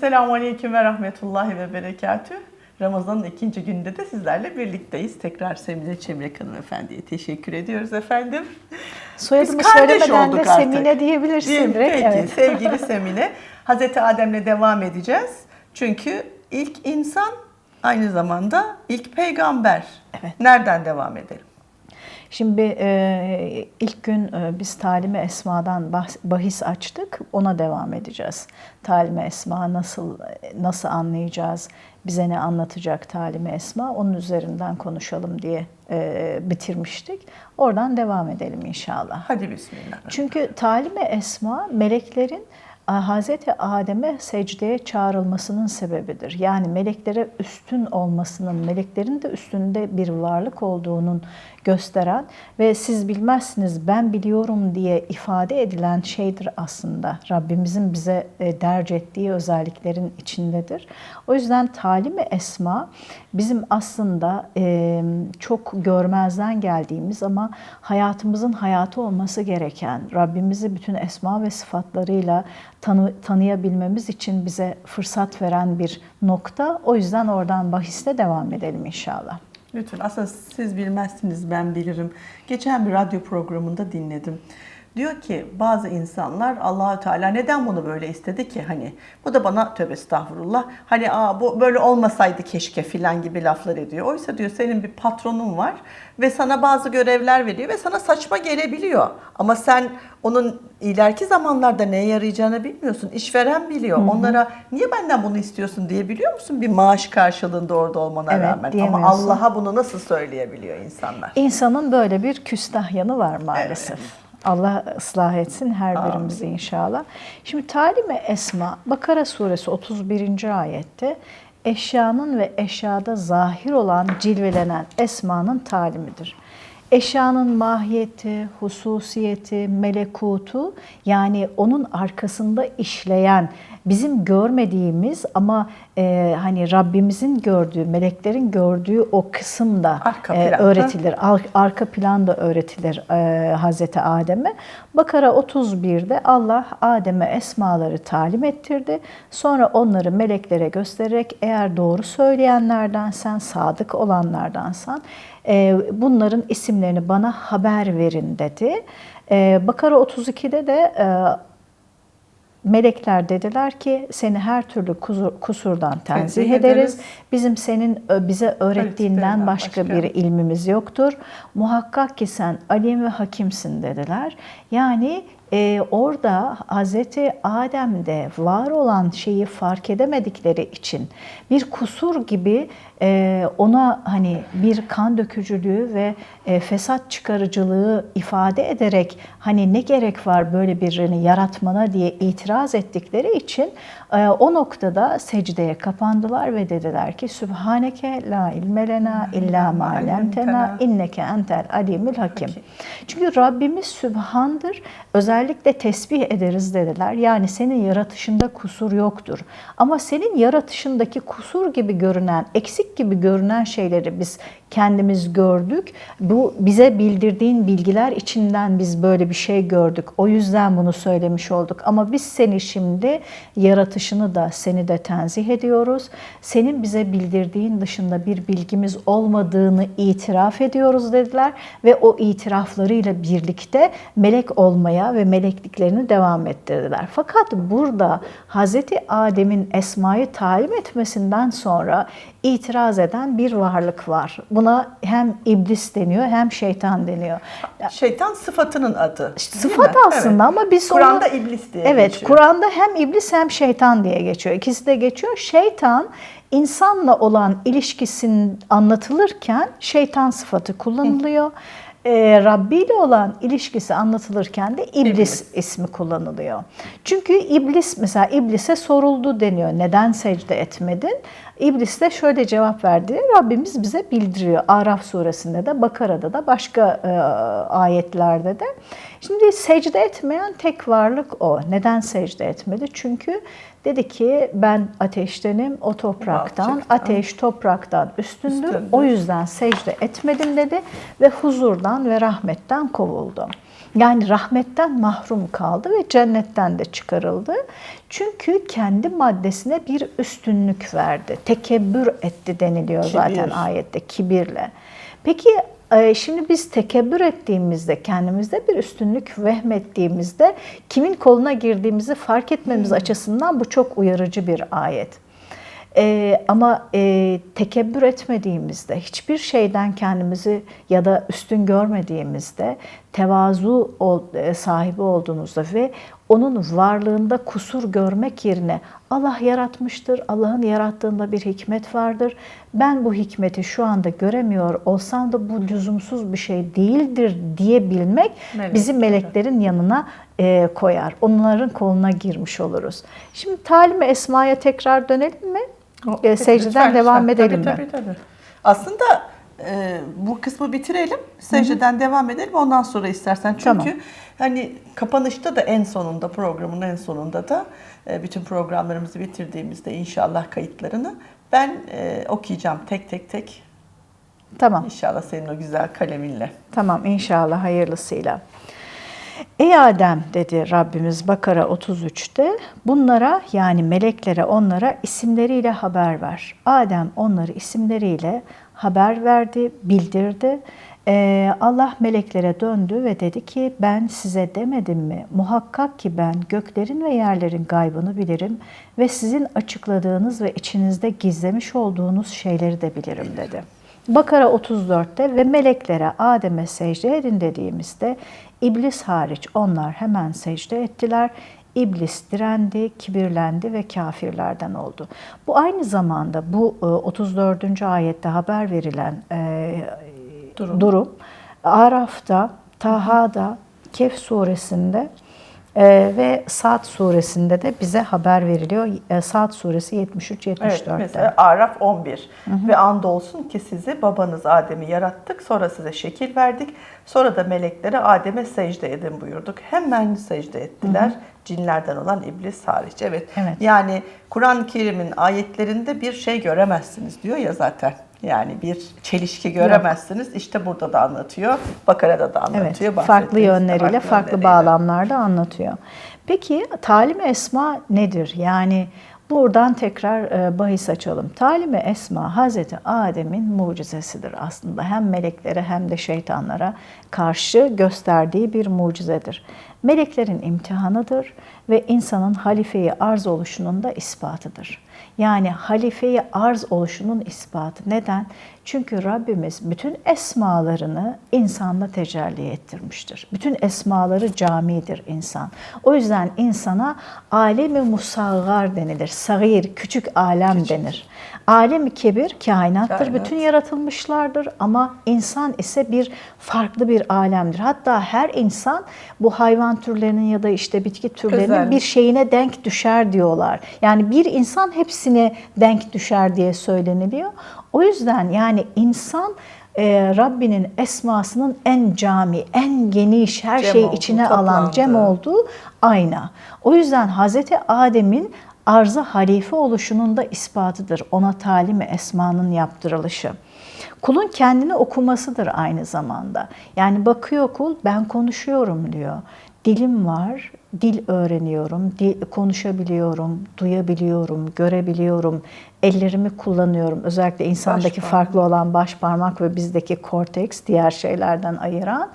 Esselamu Aleyküm ve Rahmetullahi ve Berekatüh. Ramazan'ın ikinci gününde de sizlerle birlikteyiz. Tekrar Semine Çemrek Hanımefendi'ye teşekkür ediyoruz efendim. Soyadımı söylemeden de artık. Semine diyebilirsin Diyeyim, direkt. Peki Evet. sevgili Semine. Hazreti Adem'le devam edeceğiz. Çünkü ilk insan aynı zamanda ilk peygamber. Evet. Nereden devam edelim? Şimdi e, ilk gün e, biz talime esmadan bahis açtık. Ona devam edeceğiz. Talime esma nasıl nasıl anlayacağız? Bize ne anlatacak talime esma? Onun üzerinden konuşalım diye e, bitirmiştik. Oradan devam edelim inşallah. Hadi bismillah. Çünkü talime esma meleklerin Hazreti Adem'e secdeye çağrılmasının sebebidir. Yani meleklere üstün olmasının, meleklerin de üstünde bir varlık olduğunun gösteren ve siz bilmezsiniz ben biliyorum diye ifade edilen şeydir aslında. Rabbimizin bize e, derc ettiği özelliklerin içindedir. O yüzden talimi esma bizim aslında e, çok görmezden geldiğimiz ama hayatımızın hayatı olması gereken, Rabbimizi bütün esma ve sıfatlarıyla tanı, tanıyabilmemiz için bize fırsat veren bir nokta. O yüzden oradan bahiste devam edelim inşallah. Lütfen. Aslında siz bilmezsiniz ben bilirim. Geçen bir radyo programında dinledim. Diyor ki bazı insanlar Allahü Teala neden bunu böyle istedi ki hani bu da bana tövbe estağfurullah hani aa bu böyle olmasaydı keşke filan gibi laflar ediyor. Oysa diyor senin bir patronun var ve sana bazı görevler veriyor ve sana saçma gelebiliyor. Ama sen onun ileriki zamanlarda neye yarayacağını bilmiyorsun. İşveren biliyor. Onlara niye benden bunu istiyorsun diyebiliyor musun? Bir maaş karşılığında orada olmana Evet, rağmen. Ama. Allah'a bunu nasıl söyleyebiliyor insanlar? İnsanın böyle bir küstah yanı var maalesef. Evet. Allah ıslah etsin her birimizi inşallah. Şimdi talime esma Bakara suresi 31. ayette eşyanın ve eşyada zahir olan cilvelenen esmanın talimidir. Eşyanın mahiyeti, hususiyeti, melekutu yani onun arkasında işleyen bizim görmediğimiz ama e, hani Rabbimizin gördüğü, meleklerin gördüğü o kısım da Arka e, öğretilir. Ar- Arka plan da öğretilir e, Hazreti Adem'e. Bakara 31'de Allah Adem'e esmaları talim ettirdi. Sonra onları meleklere göstererek eğer doğru söyleyenlerdensen, sadık olanlardansan e, bunların isimlerini bana haber verin dedi. E, Bakara 32'de de e, Melekler dediler ki seni her türlü kusur- kusurdan tenzih ederiz. ederiz. Bizim senin bize öğrettiğinden başka başka. bir ilmimiz yoktur. Muhakkak ki sen alim ve hakimsin dediler. Yani e, orada Hazreti Adem'de var olan şeyi fark edemedikleri için bir kusur gibi e, ona hani bir kan dökücülüğü ve e, fesat çıkarıcılığı ifade ederek hani ne gerek var böyle birini yaratmana diye itiraz ettikleri için e, o noktada secdeye kapandılar ve dediler ki Sübhaneke la ilme lena illa ma allamtena inneke entel alimul hakim. Çünkü Rabbimiz Sübhan'dır. Özellikle tesbih ederiz dediler. Yani senin yaratışında kusur yoktur. Ama senin yaratışındaki kusur gibi görünen, eksik gibi görünen şeyleri biz kendimiz gördük. Bu bize bildirdiğin bilgiler içinden biz böyle bir şey gördük. O yüzden bunu söylemiş olduk. Ama biz seni şimdi yaratışını da seni de tenzih ediyoruz. Senin bize bildirdiğin dışında bir bilgimiz olmadığını itiraf ediyoruz dediler ve o itiraflarıyla birlikte melek olmaya ve melekliklerini devam ettirdiler. Fakat burada Hazreti Adem'in esmayı talim etmesinden sonra itiraz eden bir varlık var. Buna hem iblis deniyor hem şeytan deniyor. Şeytan sıfatının adı. Sıfat aslında Evet. ama biz Kur'an'da onu- iblis diye Evet, geçiyor. Kur'an'da hem iblis hem şeytan diye geçiyor. İkisi de geçiyor. Şeytan insanla olan ilişkisinin anlatılırken şeytan sıfatı kullanılıyor. Ee, Rabbi ile olan ilişkisi anlatılırken de iblis, İblis. ismi kullanılıyor. Çünkü iblis mesela iblise soruldu deniyor. Neden secde etmedin? İblis de şöyle cevap verdi. Rabbimiz bize bildiriyor. Araf suresinde de Bakara'da da başka e, ayetlerde de. Şimdi secde etmeyen tek varlık o. Neden secde etmedi? Çünkü dedi ki ben ateştenim, o topraktan, ateş topraktan üstündür. Üstündür. O yüzden secde etmedim dedi ve huzurdan ve rahmetten kovuldu. Yani rahmetten mahrum kaldı ve cennetten de çıkarıldı. Çünkü kendi maddesine bir üstünlük verdi. Tekebbür etti deniliyor Kibir. zaten ayette kibirle. Peki şimdi biz tekebbür ettiğimizde, kendimizde bir üstünlük vehmettiğimizde kimin koluna girdiğimizi fark etmemiz açısından bu çok uyarıcı bir ayet. Ee, ama e, tekebbür etmediğimizde, hiçbir şeyden kendimizi ya da üstün görmediğimizde, tevazu ol, e, sahibi olduğumuzda ve onun varlığında kusur görmek yerine Allah yaratmıştır, Allah'ın yarattığında bir hikmet vardır. Ben bu hikmeti şu anda göremiyor olsam da bu lüzumsuz bir şey değildir diyebilmek Melek, bizi meleklerin yanına e, koyar. Onların koluna girmiş oluruz. Şimdi talim Esma'ya tekrar dönelim mi? O- E, secdeden lütfen, devam lütfen. edelim tabii, mi? Tabii, tabii. Aslında e, bu kısmı bitirelim. Secdeden devam edelim. Ondan sonra istersen. Çünkü Tamam. hani kapanışta da en sonunda programın en sonunda da e, bütün programlarımızı bitirdiğimizde inşallah kayıtlarını ben e, okuyacağım tek tek tek. Tamam. İnşallah senin o güzel kaleminle. Tamam inşallah hayırlısıyla. Ey Adem dedi Rabbimiz Bakara 33'te bunlara yani meleklere onlara isimleriyle haber ver. Adem onları isimleriyle haber verdi, bildirdi. Ee, Allah meleklere döndü ve dedi ki ben size demedim mi? Muhakkak ki ben göklerin ve yerlerin gaybını bilirim ve sizin açıkladığınız ve içinizde gizlemiş olduğunuz şeyleri de bilirim dedi. Bakara 34'te ve meleklere Adem'e secde edin dediğimizde iblis hariç onlar hemen secde ettiler. İblis direndi, kibirlendi ve kafirlerden oldu. Bu aynı zamanda bu e, 34. ayette haber verilen e, Durum. durum, Araf'ta, Taha'da, Kehf suresinde e, ve Sad suresinde de bize haber veriliyor. E, Sad suresi 73-74'te. Evet, mesela Araf 11 ve andolsun ki sizi babanız Adem'i yarattık sonra size şekil verdik sonra da meleklere Adem'e secde edin buyurduk. Hemen secde ettiler cinlerden olan iblis hariç. Evet. Evet. Yani Kur'an-ı Kerim'in ayetlerinde bir şey göremezsiniz diyor ya zaten. Yani bir çelişki göremezsiniz. İşte burada da anlatıyor. Bakara'da da anlatıyor. Evet, farklı yönleriyle, farklı yönleriyle. bağlamlarda anlatıyor. Peki talim esma nedir? Yani buradan tekrar e, bahis açalım. Talim esma Hazreti Adem'in mucizesidir aslında. Hem meleklere hem de şeytanlara karşı gösterdiği bir mucizedir. Meleklerin imtihanıdır ve insanın halifeyi arz oluşunun da ispatıdır. Yani halifeyi arz oluşunun ispatı. Neden? Çünkü Rabbimiz bütün esmalarını insanda tecelli ettirmiştir. Bütün esmaları camidir insan. O yüzden insana alemi musaggar denilir. Sagir, küçük alem denir. Alem-i kebir kainattır. Kainat. Bütün yaratılmışlardır ama insan ise bir farklı bir alemdir. Hatta her insan bu hayvan türlerinin ya da işte bitki türlerinin Özel. bir şeyine denk düşer diyorlar. Yani bir insan hepsine denk düşer diye söyleniliyor. O yüzden yani insan e, Rabbinin esmasının en cami, en geniş, her Cem şeyi içine alan, toplandığı. cem olduğu ayna. O yüzden Hazreti Adem'in arza halife oluşunun da ispatıdır. Ona talimi esmanın yaptırılışı. Kulun kendini okumasıdır aynı zamanda. Yani bakıyor kul ben konuşuyorum diyor. Dilim var, dil öğreniyorum, dil, konuşabiliyorum, duyabiliyorum, görebiliyorum, ellerimi kullanıyorum. Özellikle insandaki Baş farklı olan baş parmak ve bizdeki korteks diğer şeylerden ayıran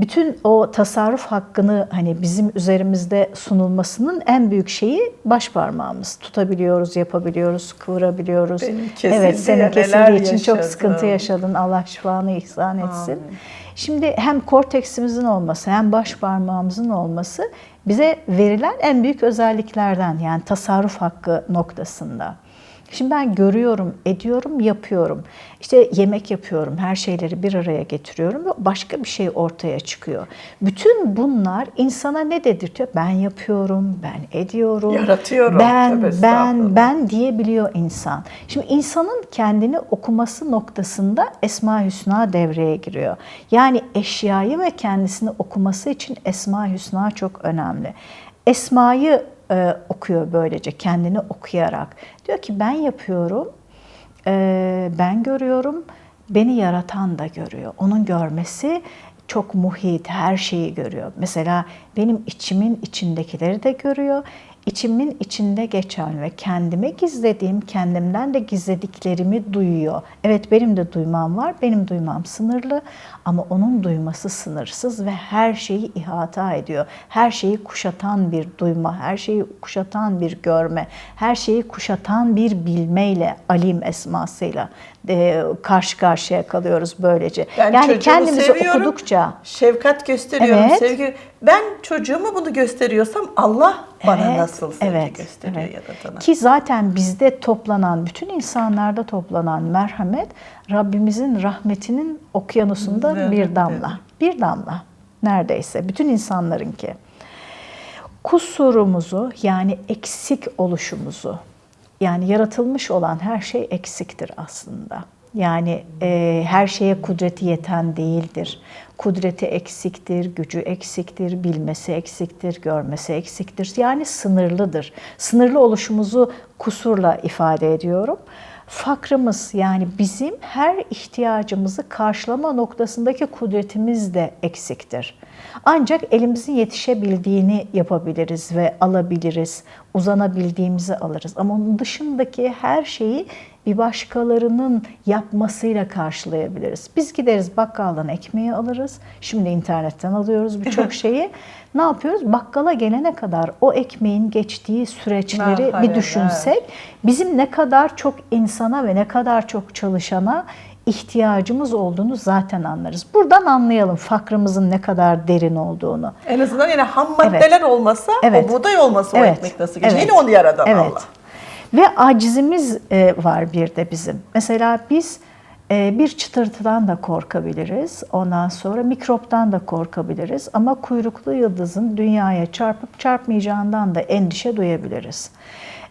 bütün o tasarruf hakkını hani bizim üzerimizde sunulmasının en büyük şeyi baş parmağımız. Tutabiliyoruz, yapabiliyoruz, kıvırabiliyoruz. Benim evet, senin kesildiği için çok yaşadım. sıkıntı yaşadın. Allah şifanı ihsan etsin. Amin. Şimdi hem korteksimizin olması hem baş parmağımızın olması bize verilen en büyük özelliklerden yani tasarruf hakkı noktasında. Şimdi ben görüyorum, ediyorum, yapıyorum. İşte yemek yapıyorum, her şeyleri bir araya getiriyorum ve başka bir şey ortaya çıkıyor. Bütün bunlar insana ne dedirtiyor? Ben yapıyorum, ben ediyorum. Yaratıyorum. Ben, Tövbe ben, ben diyebiliyor insan. Şimdi insanın kendini okuması noktasında Esma Hüsna devreye giriyor. Yani eşyayı ve kendisini okuması için Esma Hüsna çok önemli. Esmayı e, okuyor böylece kendini okuyarak. Diyor ki ben yapıyorum, e, ben görüyorum, beni yaratan da görüyor. Onun görmesi çok muhit, her şeyi görüyor. Mesela benim içimin içindekileri de görüyor. İçimin içinde geçen ve kendime gizlediğim, kendimden de gizlediklerimi duyuyor. Evet benim de duymam var, benim duymam sınırlı ama onun duyması sınırsız ve her şeyi ihata ediyor. Her şeyi kuşatan bir duyma, her şeyi kuşatan bir görme, her şeyi kuşatan bir bilmeyle, alim esmasıyla e, karşı karşıya kalıyoruz böylece. Ben yani kendimizi okudukça Şefkat gösteriyorum, Evet. sevgi. Ben çocuğuma bunu gösteriyorsam Allah bana Evet, nasıl sevgi evet, gösteriyor evet. ya da sana. Ki zaten bizde toplanan, bütün insanlarda toplanan merhamet Rabbimizin rahmetinin okyanusunda Evet, bir evet. damla. Bir damla neredeyse bütün insanlarınki. Kusurumuzu yani eksik oluşumuzu yani yaratılmış olan her şey eksiktir aslında. Yani e, her şeye kudreti yeten değildir. Kudreti eksiktir, gücü eksiktir, bilmesi eksiktir, görmesi eksiktir. Yani sınırlıdır. Sınırlı oluşumuzu kusurla ifade ediyorum. Fakrımız yani bizim her ihtiyacımızı karşılama noktasındaki kudretimiz de eksiktir. Ancak elimizin yetişebildiğini yapabiliriz ve alabiliriz. Uzanabildiğimizi alırız. Ama onun dışındaki her şeyi bir başkalarının yapmasıyla karşılayabiliriz. Biz gideriz bakkaldan ekmeği alırız. Şimdi internetten alıyoruz birçok şeyi. Ne yapıyoruz? Bakkala gelene kadar o ekmeğin geçtiği süreçleri bir evet, düşünsek bizim ne kadar çok insana ve ne kadar çok çalışana ihtiyacımız olduğunu zaten anlarız. Buradan anlayalım fakrımızın ne kadar derin olduğunu. En azından yine ham maddeler olmasa, Evet. o buğday olmasa Evet. o ekmek nasıl geçer? Evet. Yine onu yaradan Evet. Allah. Ve acizimiz e, var bir de bizim. Mesela biz e, bir çıtırtıdan da korkabiliriz. Ondan sonra mikroptan da korkabiliriz. Ama kuyruklu yıldızın dünyaya çarpıp çarpmayacağından da endişe duyabiliriz.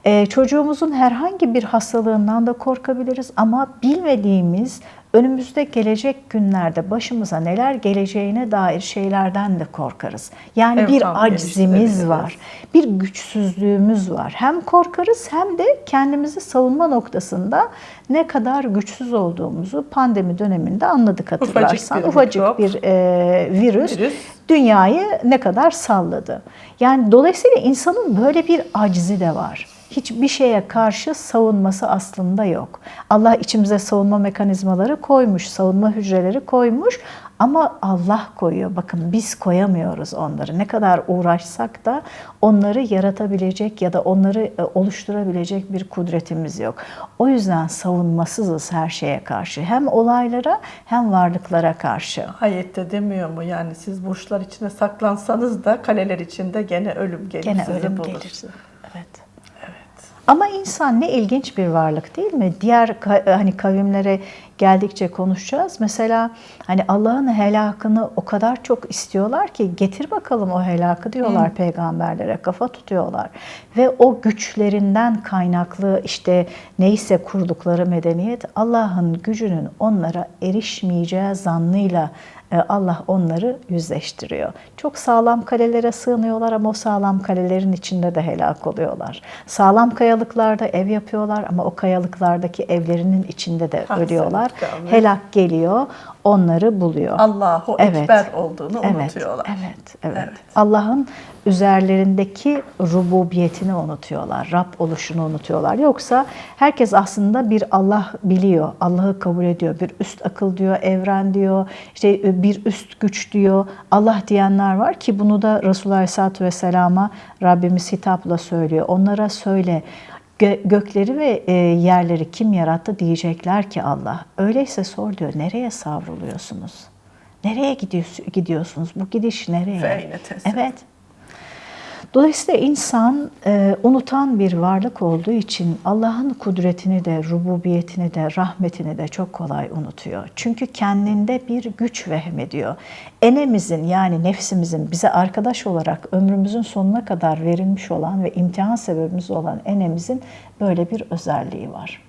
E, çocuğumuzun herhangi bir hastalığından da korkabiliriz ama bilmediğimiz önümüzde gelecek günlerde başımıza neler geleceğine dair şeylerden de korkarız. Yani Evet, bir acizimiz var bir güçsüzlüğümüz var. Hem korkarız hem de kendimizi savunma noktasında ne kadar güçsüz olduğumuzu pandemi döneminde anladık hatırlarsan. bir Ufacık bir e, virüs, virüs. dünyayı ne kadar salladı. Yani dolayısıyla insanın böyle bir acizi de var. Hiçbir şeye karşı savunması aslında yok. Allah içimize savunma mekanizmaları koymuş, savunma hücreleri koymuş ama Allah koyuyor. Bakın biz koyamıyoruz onları. Ne kadar uğraşsak da onları yaratabilecek ya da onları e, oluşturabilecek bir kudretimiz yok. O yüzden savunmasızız her şeye karşı. Hem olaylara hem varlıklara karşı. Ayette demiyor mu yani siz burçlar içine saklansanız da kaleler içinde gene ölüm gelir Gene ölüm bulur. gelir. Evet. Ama insan ne ilginç bir varlık değil mi? Diğer ka- hani kavimlere geldikçe konuşacağız. Mesela hani Allah'ın helakını o kadar çok istiyorlar ki getir bakalım o helakı diyorlar peygamberlere kafa tutuyorlar. Ve o güçlerinden kaynaklı işte neyse kurdukları medeniyet Allah'ın gücünün onlara erişmeyeceği zannıyla e, Allah onları yüzleştiriyor. Çok sağlam kalelere sığınıyorlar ama o sağlam kalelerin içinde de helak oluyorlar. Sağlam kayalıklarda ev yapıyorlar ama o kayalıklardaki evlerinin içinde de Ah, ölüyorlar. Helak geliyor, onları buluyor. Allahu Evet. Ekber olduğunu Evet, unutuyorlar. Evet, evet. Evet. Allah'ın üzerlerindeki rububiyetini unutuyorlar, Rab oluşunu unutuyorlar. Yoksa herkes aslında bir Allah biliyor, Allah'ı kabul ediyor. Bir üst akıl diyor, evren diyor, işte bir üst güç diyor. Allah diyenler var ki bunu da Resulullah Aleyhisselatü Vesselam'a Rabbimiz hitapla söylüyor. Onlara söyle, Gö- gökleri ve e, yerleri kim yarattı diyecekler ki Allah. Öyleyse sor diyor, nereye savruluyorsunuz? Nereye gidiyorsun- gidiyorsunuz? Bu gidiş nereye? Evet. Dolayısıyla insan e, unutan bir varlık olduğu için Allah'ın kudretini de, rububiyetini de, rahmetini de çok kolay unutuyor. Çünkü kendinde bir güç vehmediyor. Enemizin yani nefsimizin bize arkadaş olarak ömrümüzün sonuna kadar verilmiş olan ve imtihan sebebimiz olan enemizin böyle bir özelliği var.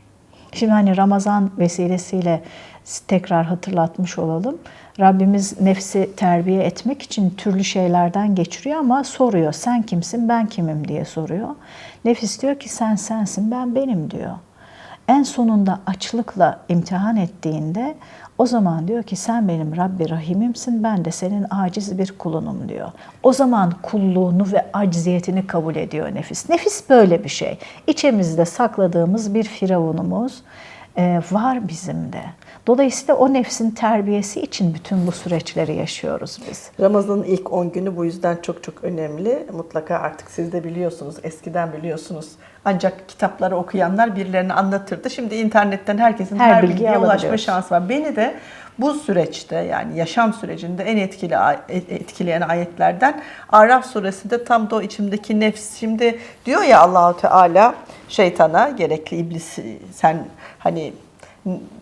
Şimdi hani Ramazan vesilesiyle tekrar hatırlatmış olalım. Rabbimiz nefsi terbiye etmek için türlü şeylerden geçiriyor ama soruyor. Sen kimsin, ben kimim diye soruyor. Nefis diyor ki sen sensin, ben benim diyor. En sonunda açlıkla imtihan ettiğinde O zaman diyor ki sen benim Rabbi Rahim'imsin, ben de senin aciz bir kulunum diyor. O zaman kulluğunu ve acziyetini kabul ediyor nefis. Nefis böyle bir şey. İçimizde sakladığımız bir firavunumuz var bizim de. Dolayısıyla o nefsin terbiyesi için bütün bu süreçleri yaşıyoruz biz. Ramazan'ın ilk 10 günü bu yüzden çok çok önemli. Mutlaka artık siz de biliyorsunuz, eskiden biliyorsunuz. Ancak kitapları okuyanlar birilerine anlatırdı. Şimdi internetten herkesin Her her, bilgiye ulaşma şansı var. Beni de bu süreçte yani yaşam sürecinde en etkili ay- etkileyen ayetlerden Araf suresinde tam da o içimdeki nefs. Şimdi diyor ya Allahu Teala şeytana gerekli iblisi sen hani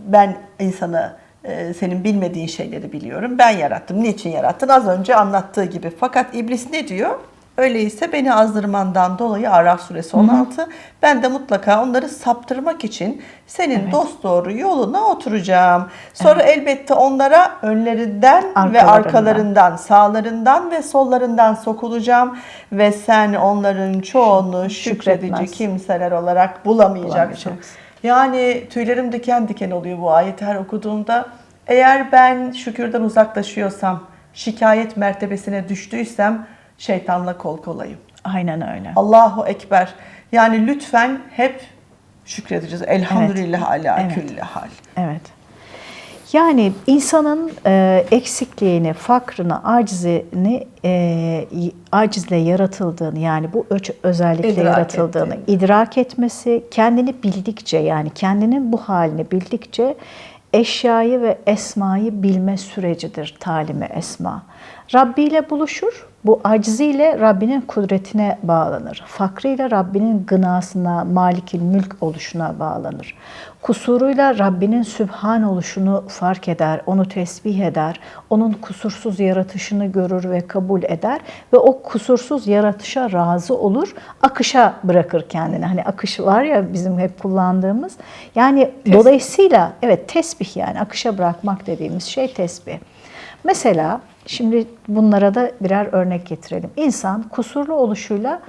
ben insanı e, senin bilmediğin şeyleri biliyorum. Ben yarattım. Niçin yarattın? Az önce anlattığı gibi. Fakat iblis ne diyor? Öyleyse beni azdırmandan dolayı Araf suresi 16. Ben de mutlaka onları saptırmak için senin dost doğru yoluna oturacağım. Sonra elbette onlara önlerinden ve Arkalarından. arkalarından, sağlarından ve sollarından sokulacağım ve sen onların çoğunu şükredici Şükretmez. kimseler olarak bulamayacaksın. Bulamayacaksın. Yani tüylerim diken diken oluyor bu ayeti her okuduğumda. Eğer ben şükürden uzaklaşıyorsam, şikayet mertebesine düştüysem şeytanla kol kolayım. Aynen öyle. Allahu Ekber. Yani lütfen hep şükredeceğiz. Elhamdülillah ala Evet. külli hal. Evet. Yani insanın e, eksikliğini, fakrını, acizini, e, acizle yaratıldığını yani bu öç- özellikle İdrak yaratıldığını ettiğini. idrak etmesi, kendini bildikçe yani kendinin bu halini bildikçe eşyayı ve esmayı bilme sürecidir talimi esma. Rabbi ile buluşur. Bu aciziyle Rabbinin kudretine bağlanır. Fakrıyla Rabbinin gınasına, malikil mülk oluşuna bağlanır. Kusuruyla Rabbinin sübhan oluşunu fark eder, onu tesbih eder, onun kusursuz yaratışını görür ve kabul eder ve o kusursuz yaratışa razı olur, akışa bırakır kendini. Hani akış var ya bizim hep kullandığımız. Yani dolayısıyla evet tesbih yani akışa bırakmak dediğimiz şey tesbih. Mesela şimdi bunlara da birer örnek getirelim. İnsan kusurlu oluşuyla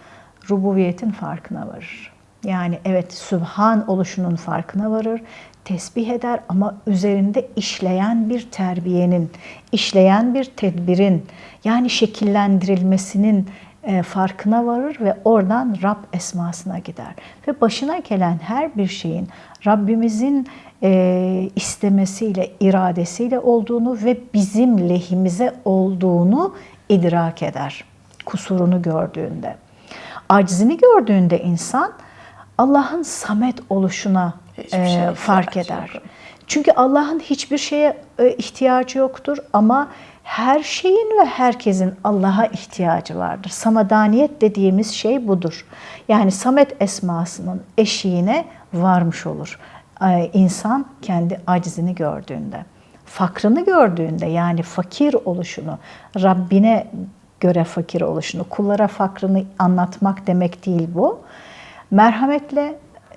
rububiyetin farkına varır. Yani evet Sübhan oluşunun farkına varır, tesbih eder ama üzerinde işleyen bir terbiyenin, işleyen bir tedbirin yani şekillendirilmesinin e, farkına varır ve oradan Rab esmasına gider. Ve başına gelen her bir şeyin Rabbimizin e, istemesiyle, iradesiyle olduğunu ve bizim lehimize olduğunu idrak eder. Kusurunu gördüğünde. Acizini gördüğünde insan Allah'ın samet oluşuna Hiçbir e, fark eder. yok. Çünkü Allah'ın hiçbir şeye e, ihtiyacı yoktur ama her şeyin ve herkesin Allah'a ihtiyacı vardır. Samadaniyet dediğimiz şey budur. Yani Samet esmasının eşiğine varmış olur. Ee, insan kendi acizini gördüğünde, fakrını gördüğünde yani fakir oluşunu, Rabbine göre fakir oluşunu, kullara fakrını anlatmak demek değil bu. Merhametle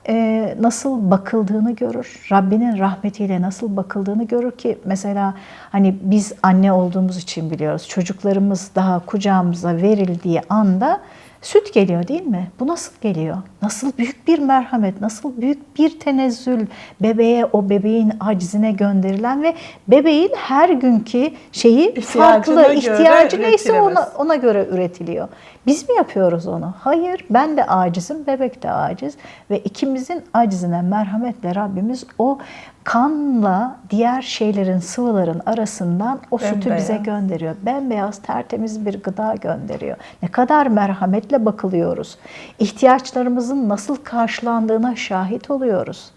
e, nasıl bakıldığını görür. Rabbinin rahmetiyle nasıl bakıldığını görür ki mesela hani biz anne olduğumuz için biliyoruz. Çocuklarımız daha kucağımıza verildiği anda süt geliyor değil mi? Bu nasıl geliyor? Nasıl büyük bir merhamet, nasıl büyük bir tenezzül bebeğe o bebeğin acizine gönderilen ve bebeğin her günkü şeyi İhtiyacına farklı, göre ihtiyacı neyse ona ona göre üretiliyor. Biz mi yapıyoruz onu? Hayır, ben de acizim, bebek de aciz ve ikimizin acizine merhametle Rabbimiz o kanla diğer şeylerin, sıvıların arasından o sütü Bembeyaz. bize gönderiyor. Bembeyaz, tertemiz bir gıda gönderiyor. Ne kadar merhametle bakılıyoruz. İhtiyaçlarımızın nasıl karşılandığına şahit oluyoruz.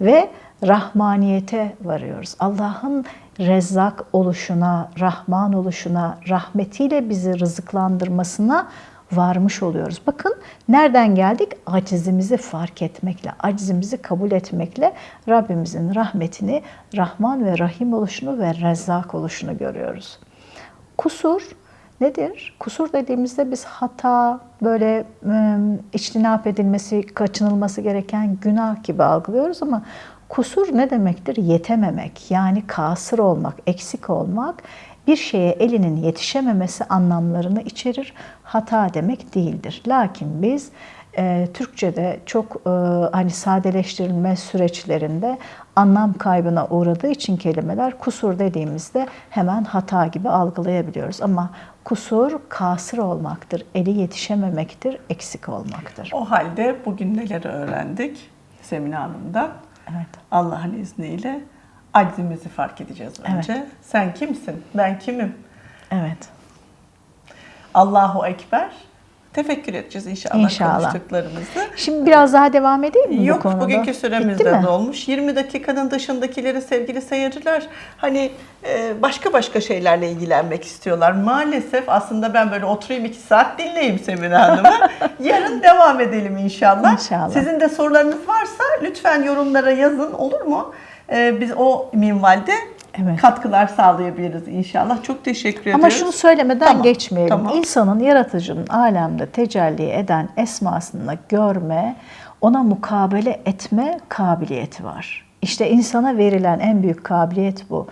Ve rahmaniyete varıyoruz. Allah'ın rezzak oluşuna, rahman oluşuna, rahmetiyle bizi rızıklandırmasına varmış oluyoruz. Bakın nereden geldik? Acizimizi fark etmekle, acizimizi kabul etmekle Rabbimizin rahmetini, Rahman ve Rahim oluşunu ve Rezzak oluşunu görüyoruz. Kusur nedir? Kusur dediğimizde biz hata, böyle içtinap edilmesi, kaçınılması gereken günah gibi algılıyoruz ama kusur ne demektir? Yetememek, yani kasır olmak, eksik olmak, bir şeye elinin yetişememesi anlamlarını içerir. Hata demek değildir. Lakin biz e, Türkçe'de çok e, hani sadeleştirilme süreçlerinde anlam kaybına uğradığı için kelimeler kusur dediğimizde hemen hata gibi algılayabiliyoruz. Ama kusur kasır olmaktır, eli yetişememektir, eksik olmaktır. O halde bugün neleri öğrendik Semine Hanım'dan? Evet. Allah'ın izniyle aczimizi fark edeceğiz önce. Sen kimsin? Ben kimim? Evet. Allahu Ekber. Tefekkür edeceğiz inşallah, İnşallah. konuştuklarımızı. Şimdi biraz daha devam edeyim mi bu Yok konuda? bugünkü süremiz de dolmuş. 20 dakikanın dışındakileri sevgili seyirciler hani e, başka başka şeylerle ilgilenmek istiyorlar. Maalesef aslında ben böyle oturayım 2 saat dinleyeyim Semine Hanım'ı. Yarın devam edelim inşallah. İnşallah. Sizin de sorularınız varsa lütfen yorumlara yazın olur mu? E, biz o minvalde Evet. katkılar sağlayabiliriz inşallah. Çok teşekkür ediyoruz. Ama şunu söylemeden Tamam, geçmeyelim. tamam. İnsanın yaratıcının alemde tecelli eden esmasını görme, ona mukabele etme kabiliyeti var. İşte insana verilen en büyük kabiliyet bu.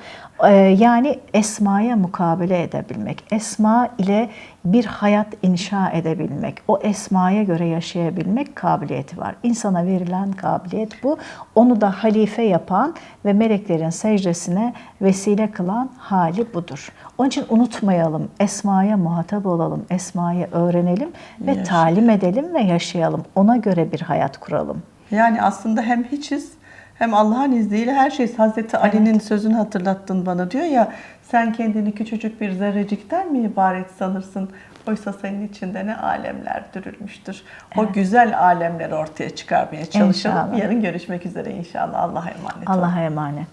Ee, yani esmaya mukabele edebilmek, esma ile bir hayat inşa edebilmek, o esmaya göre yaşayabilmek kabiliyeti var. İnsana verilen kabiliyet bu. Onu da halife yapan ve meleklerin secdesine vesile kılan hali budur. Onun için unutmayalım, esmaya muhatap olalım, esmayı öğrenelim ve Yaşa. talim edelim ve yaşayalım. Ona göre bir hayat kuralım. Yani aslında hem hiçiz hem Allah'ın izniyle her şey. Hazreti Ali'nin sözünü hatırlattın bana diyor ya sen kendini küçücük bir zerrecikten mi ibaret sanırsın? Oysa senin içinde ne alemler dürülmüştür. O güzel alemleri ortaya çıkarmaya çalışalım. İnşallah. Yarın görüşmek üzere inşallah. Allah'a emanet olun. Allah'a emanet.